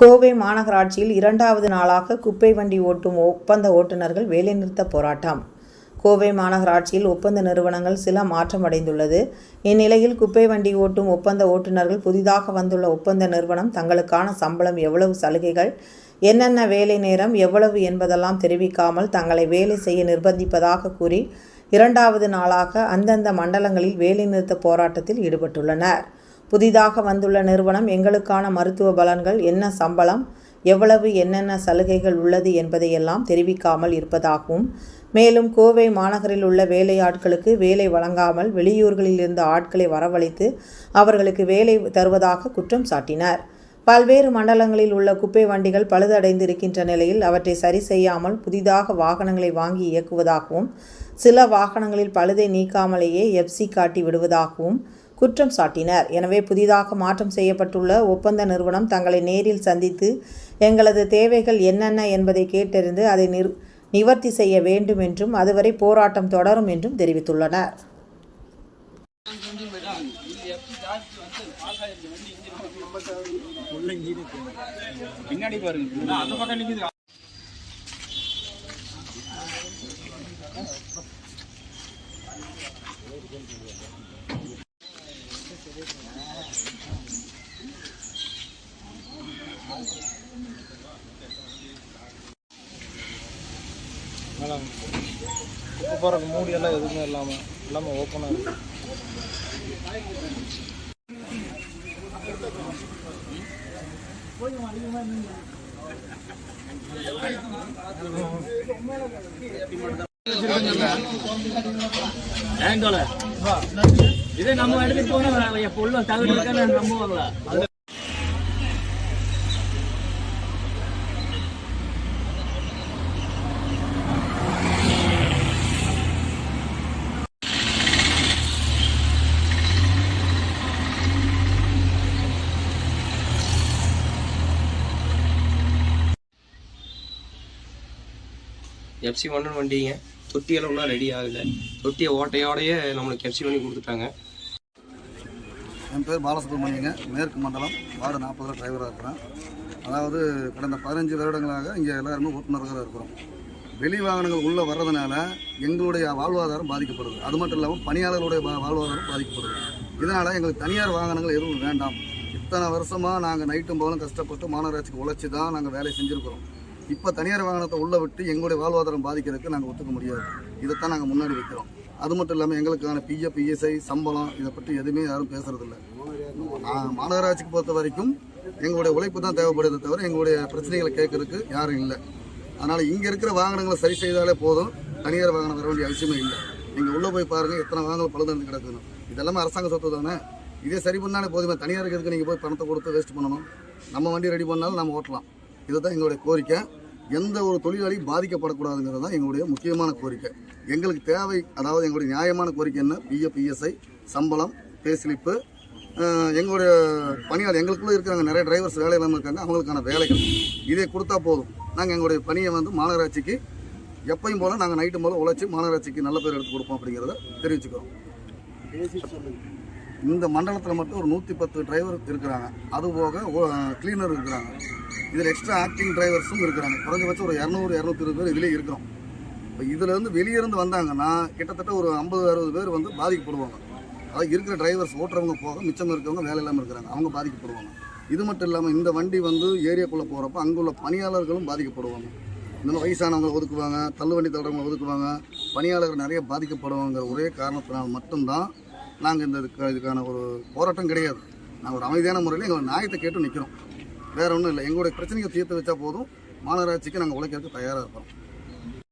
கோவை மாநகராட்சியில் இரண்டாவது நாளாக குப்பை வண்டி ஓட்டும் ஒப்பந்த ஓட்டுநர்கள் வேலைநிறுத்த போராட்டம். கோவை மாநகராட்சியில் ஒப்பந்த நிறுவனங்கள் சில மாற்றமடைந்துள்ளது. இந்நிலையில் குப்பை வண்டி ஓட்டும் ஒப்பந்த ஓட்டுநர்கள் புதிதாக வந்துள்ள ஒப்பந்த நிறுவனம் தங்களுக்கான சம்பளம் எவ்வளவு சலுகைகள் என்னென்ன வேலை நேரம் எவ்வளவு என்பதெல்லாம் தெரிவிக்காமல் தங்களை வேலை செய்ய நிர்பந்திப்பதாக கூறி இரண்டாவது நாளாக அந்தந்த மண்டலங்களில் வேலைநிறுத்த போராட்டத்தில் ஈடுபட்டுள்ளனர். புதிதாக வந்துள்ள நிறுவனம் எங்களுக்கான மருத்துவ பலன்கள் என்ன சம்பளம் எவ்வளவு என்னென்ன சலுகைகள் உள்ளது என்பதையெல்லாம் தெரிவிக்காமல் இருப்பதாகவும் மேலும் கோவை மாநகரில் உள்ள வேலையாட்களுக்கு வேலை வழங்காமல் வெளியூர்களில் இருந்த ஆட்களை வரவழைத்து அவர்களுக்கு வேலை தருவதாக குற்றம் சாட்டினர். பல்வேறு மண்டலங்களில் உள்ள குப்பை வண்டிகள் பழுதடைந்து இருக்கின்ற நிலையில் அவற்றை சரி செய்யாமல் புதிதாக வாகனங்களை வாங்கி இயக்குவதாகவும் சில வாகனங்களில் பழுதை நீக்காமலேயே எஃப்சி காட்டி விடுவதாகவும் குற்றம் சாட்டினர். எனவே புதிதாக மாற்றம் செய்யப்பட்டுள்ள ஒப்பந்த நிறுவனம் தங்களை நேரில் சந்தித்து எங்களது தேவைகள் என்னென்ன என்பதை கேட்டறிந்து அதை நிர் நிவர்த்தி செய்ய வேண்டும் என்றும் அதுவரை போராட்டம் தொடரும் என்றும் தெரிவித்துள்ளனர். பின்னாடி பாருங்க மேடம் இப்போ போகிறக்கு மூடி எல்லாம் எதுவுமே இல்லாமல் எல்லாமே ஓப்பனாக இருக்கு இதே நம்ம எடுத்துட்டு போனா பொருள் தகுதி இருக்கான்னு நம்புவாங்களா? எஃப்சி ஒன்று வண்டிங்க தொட்டியெல்லாம் இன்னும் ரெடி ஆகலை. தொட்டியை ஓட்டையோடையே நம்மளுக்கு எஃப்சி பண்ணி கொடுத்துட்டாங்க. என் பேர் பாலசுப்ரமணியங்க. மேற்கு மண்டலம் வார்டு நாற்பதுல டிரைவராக இருக்கிறேன். அதாவது கடந்த பதினஞ்சு வருடங்களாக இங்கே எல்லாருமே ஓட்டுநர்களாக இருக்கிறோம். வெளி வாகனங்கள் உள்ளே வர்றதுனால எங்களுடைய வாழ்வாதாரம் பாதிக்கப்படுது. அது மட்டும் இல்லாமல் பணியாளர்களுடைய வாழ்வாதாரம் பாதிக்கப்படுது. இதனால் எங்களுக்கு தனியார் வாகனங்கள் எதுவும் வேண்டாம். இத்தனை வருஷமாக நாங்கள் நைட்டும் போலும் கஷ்டப்பட்டு மாநகராட்சிக்கு உழைச்சி தான் நாங்கள் வேலை செஞ்சுருக்கிறோம். இப்போ தனியார் வாகனத்தை உள்ளே விட்டு எங்களுடைய வாழ்வாதாரம் பாதிக்கிறதுக்கு நாங்கள் ஒத்துக்க முடியாது. இதைத்தான் நாங்கள் முன்னாடி வைக்கிறோம். அது மட்டும் இல்லாமல் எங்களுக்கான பிஎஃப் இஎஸ்ஐ சம்பளம் இதை பற்றி எதுவுமே யாரும் பேசுறதில்ல. மாநகராட்சிக்கு பொறுத்த வரைக்கும் எங்களுடைய உழைப்பு தான் தேவைப்படுதே தவிர எங்களுடைய பிரச்சனைகளை கேட்கறதுக்கு யாரும் இல்லை. அதனால் இங்கே இருக்கிற வாகனங்களை சரி செய்தாலே போதும். தனியார் வாகனம் வர வேண்டிய அவசியமே இல்லை. நீங்கள் உள்ளே போய் பாருங்கள் எத்தனை வாகனங்கள் பழுதடைந்து கிடக்குன்னு இதெல்லாமே அரசாங்க சொத்து தானே. இதே சரி பண்ணாலே போதுமே. தனியாருக்கு எதுக்கு நீங்கள் போய் பணத்தை கொடுத்து வேஸ்ட் பண்ணணும்? நம்ம வண்டி ரெடி பண்ணாலும் நம்ம ஓட்டலாம். இதுதான் எங்களுடைய கோரிக்கை. எந்த ஒரு தொழிலாளியும் பாதிக்கப்படக்கூடாதுங்கிறது தான் எங்களுடைய முக்கியமான கோரிக்கை. எங்களுக்கு தேவை அதாவது எங்களுடைய நியாயமான கோரிக்கை என்ன? பிஎஃப் இஎஸ்ஐ சம்பளம் பே ஸ்லிப்பு எங்களுடைய பணியாளர் எங்களுக்குள்ளே இருக்கிறாங்க நிறைய டிரைவர்ஸ் வேலை இல்லாமல் இருக்காங்க அவங்களுக்கான வேலைகள். இதை கொடுத்தா போதும். நாங்கள் எங்களுடைய பணியை வந்து மாநகராட்சிக்கு எப்பையும் போல் நாங்கள் நைட்டு போல் உழைச்சி மாநகராட்சிக்கு நல்ல பேர் எடுத்து கொடுப்போம் அப்படிங்கிறத தெரிவிச்சுக்கிறோம். இந்த மண்டலத்தில் மட்டும் ஒரு நூற்றி பத்து டிரைவர் இருக்கிறாங்க. அதுபோக கிளீனர் இருக்கிறாங்க. இதில் எக்ஸ்ட்ரா ஆக்டிங் டிரைவர்ஸும் இருக்கிறாங்க. குறைஞ்சபட்சம் ஒரு இரநூறு இரநூத்தி இருபது பேர் இதிலே இருக்கிறோம். இப்போ இதுலேருந்து வெளியிருந்து வந்தாங்கன்னா கிட்டத்தட்ட ஒரு ஐம்பது அறுபது பேர் வந்து பாதிக்கப்படுவாங்க. அதாவது இருக்கிற டிரைவர்ஸ் ஓட்டுறவங்க போக மிச்சம் இருக்கவங்க வேலை இல்லாமல் இருக்கிறாங்க. அவங்க பாதிக்கப்படுவாங்க. இது மட்டும் இல்லாமல் இந்த வண்டி வந்து ஏரியாக்குள்ளே போகிறப்ப அங்குள்ள பணியாளர்களும் பாதிக்கப்படுவாங்க. இந்த மாதிரி வயசானவங்க ஒதுக்குவாங்க தள்ளுவண்டி தள்ளுறவங்க ஒதுக்குவாங்க. பணியாளர்கள் நிறைய பாதிக்கப்படுவாங்கிற ஒரே காரணத்தினால் மட்டும்தான் நாங்கள் இந்த இதுக்கான ஒரு போராட்டம் கிடையாது. நாங்கள் ஒரு அமைதியான முறையில் எங்களை நியாயத்தை கேட்டு நிற்கிறோம் வேறு ஒன்றும் இல்லை. எங்களுடைய பிரச்சனையை தீர்த்து வச்சா போதும். மாநகராட்சிக்கு நாங்கள் உழைக்கிறதுக்கு தயாராக இருக்கிறோம்.